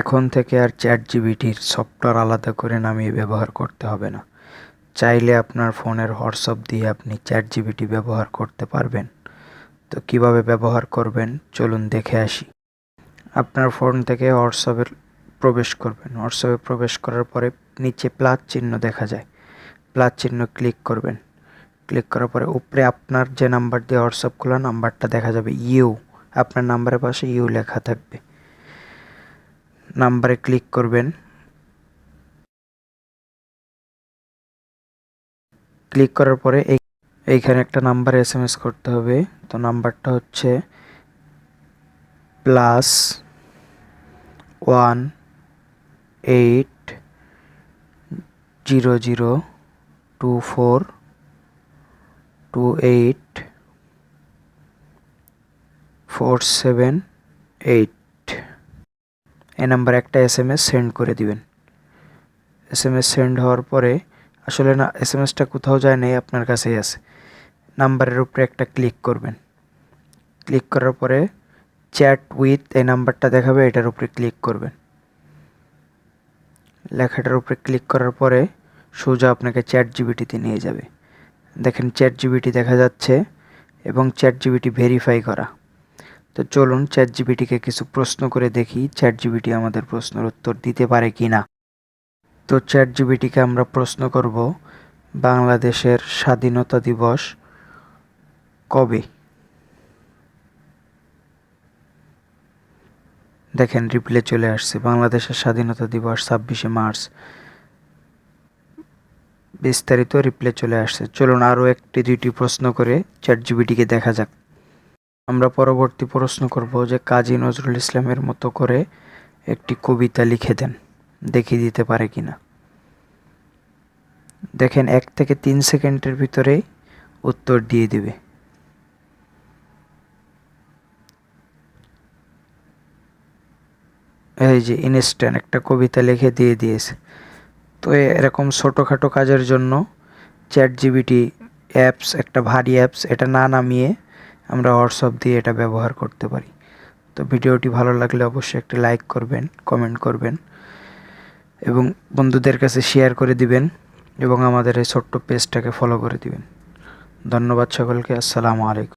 এখন থেকে আর chat জিবিটির software আলাদা করে নামিয়ে ব্যবহার করতে হবে না। চাইলে আপনার ফোনের হোয়াটসঅ্যাপ দিয়ে আপনি চ্যাট জিবিটি ব্যবহার করতে পারবেন। তো কীভাবে ব্যবহার করবেন? চলুন দেখে আসি। আপনার ফোন থেকে হোয়াটসঅ্যাপে প্রবেশ করবেন। হোয়াটসঅ্যাপে প্রবেশ করার পরে নিচে প্লাস চিহ্ন দেখা যায়। প্লাস চিহ্ন ক্লিক করবেন। ক্লিক করার পরে উপরে আপনার যে নাম্বার দিয়ে হোয়াটসঅ্যাপ খোলা, নাম্বারটা দেখা যাবে ইউ। আপনার নাম্বারের পাশে ইউ লেখা থাকবে। নাম্বারে ক্লিক করবেন। ক্লিক করার পরে এই, এইখানে একটা নাম্বারে এস এম এস করতে হবে। তো নাম্বারটা হচ্ছে plus one eight zero zero two four two eight four seven eight. এই নাম্বারে একটা এস এম এস সেন্ড করে দিবেন। এস এম এস সেন্ড হওয়ার পরে আসলে না এস এম এসটা কোথাও যায় নাই, আপনার কাছেই আছে। নাম্বারের উপরে একটা ক্লিক করবেন। ক্লিক করার পরে চ্যাট উইথ এই নাম্বারটা দেখাবে, এটার উপরে ক্লিক করবেন। লেখাটার উপরে ক্লিক করার পরে সোজা আপনাকে চ্যাট জিবিটিতে নিয়ে যাবে। দেখেন চ্যাট জিবিটি দেখা যাচ্ছে এবং চ্যাট জিবিটি ভেরিফাই করা। তো চলুন চ্যাট জিবিটিকে কিছু প্রশ্ন করে দেখি চ্যাট জিবিটি আমাদের প্রশ্নের উত্তর দিতে পারে কি না তো চ্যাট জিবিটিকে আমরা প্রশ্ন করব, বাংলাদেশের স্বাধীনতা দিবস কবে? দেখেন, রিপ্লে চলে আসছে, বাংলাদেশের স্বাধীনতা দিবস ছাব্বিশে মার্চ। বিস্তারিত রিপ্লে চলে আসছে। চলুন আরও একটি দুইটি প্রশ্ন করে চ্যাট জিবিটিকে দেখা যাক। আমরা পরবর্তী প্রশ্ন করব যে কাজী নজরুল ইসলামের মতো করে একটি কবিতা লিখে দেন, দেখিয়ে দিতে পারে কিনা দেখেন, এক থেকে তিন সেকেন্ডের ভিতরে উত্তর দিয়ে দিবে। এই যে ইনস্ট্যান্ট একটা কবিতা লিখে দিয়ে দিয়েছে। তো এরকম ছোটোখাটো কাজের জন্য চ্যাট জিবিটি অ্যাপস, একটা ভারী অ্যাপস, এটা না নামিয়ে আমরা হোয়াটসঅ্যাপ দিয়ে এটা ব্যবহার করতে পারি। তো ভিডিওটি ভালো লাগলে অবশ্যই একটি লাইক করবেন কমেন্ট করবেন এবং বন্ধুদের কাছে শেয়ার করে দিবেন এবং আমাদের এই ছোট্ট পেজটাকে ফলো করে দিবেন। ধন্যবাদ সকলকে, আসসালামু আলাইকুম।